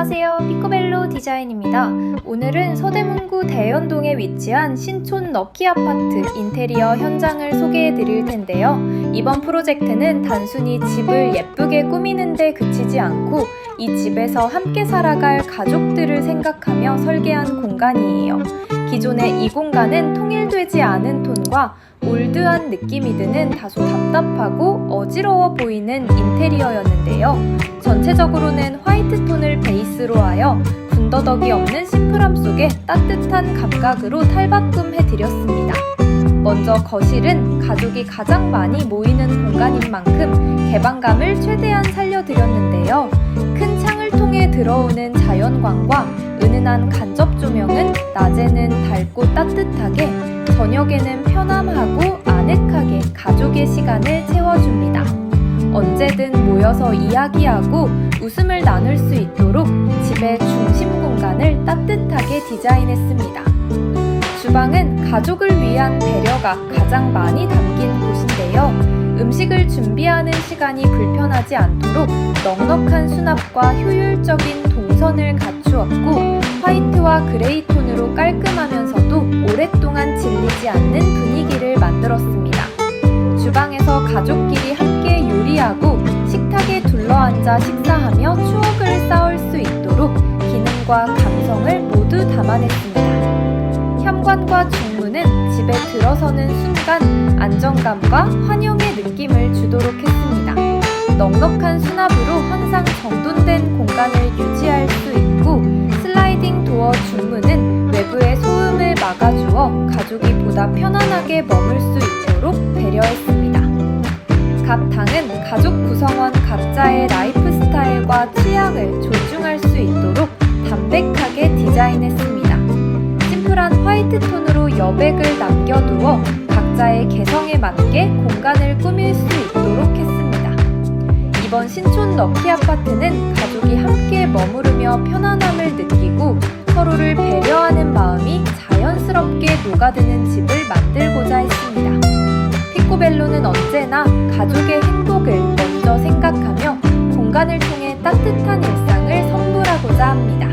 안녕하세요. 피코벨로 디자인입니다. 오늘은 서대문구 대연동에 위치한 신촌 럭키 아파트 인테리어 현장을 소개해 드릴 텐데요. 이번 프로젝트는 단순히 집을 예쁘게 꾸미는 데 그치지 않고 이 집에서 함께 살아갈 가족들을 생각하며 설계한 공간이에요. 기존의 이 공간은 통일되지 않은 톤과 올드한 느낌이 드는 다소 답답하고 어지러워 보이는 인테리어였는데요. 전체적으로는 화이트 톤을 베이스로 하여 군더더기 없는 심플함 속에 따뜻한 감각으로 탈바꿈해 드렸습니다. 먼저 거실은 가족이 가장 많이 모이는 공간인 만큼 개방감을 최대한 살려드렸는데요. 큰 창을 통해 들어오는 자연광과 은은한 간접 조명은 낮에는 밝고 따뜻하게, 저녁에는 편안하고 아늑하게 가족의 시간을 채워줍니다. 언제든 모여서 이야기하고 웃음을 나눌 수 있도록 집의 중심 공간을 따뜻하게 디자인했습니다. 주방은 가족을 위한 배려가 가장 많이 담긴 곳인데요. 음식을 준비하는 시간이 불편하지 않도록 넉넉한 수납과 효율적인 동선을 갖추었고 화이트와 그레이 톤으로 깔끔하면서도 오랫동안 질리지 않는 분위기를 만들었습니다. 주방에서 가족끼리 함께 요리하고 식탁에 둘러앉아 식사하며 추억을 쌓을 수 있도록 기능과 감성을 모두 담아냈습니다. 현관과 중문은 집에 들어서는 순간 안정감과 환영의 느낌을 주도록 했습니다. 넉넉한 수납으로 항상 정돈된 공간을 유지할 막아주어 가족이 보다 편안하게 머물 수 있도록 배려했습니다. 각 방은 가족 구성원 각자의 라이프 스타일과 취향을 존중할 수 있도록 담백하게 디자인했습니다. 심플한 화이트 톤으로 여백을 남겨두어 각자의 개성에 맞게 공간을 꾸밀 수 있도록 했습니다. 이번 신촌 럭키 아파트는 가족이 함께 머무르며 편안함을 느끼고 서로를 배려 녹아드는 집을 만들고자 했습니다. 피코벨로는 언제나 가족의 행복을 먼저 생각하며 공간을 통해 따뜻한 일상을 선물하고자 합니다.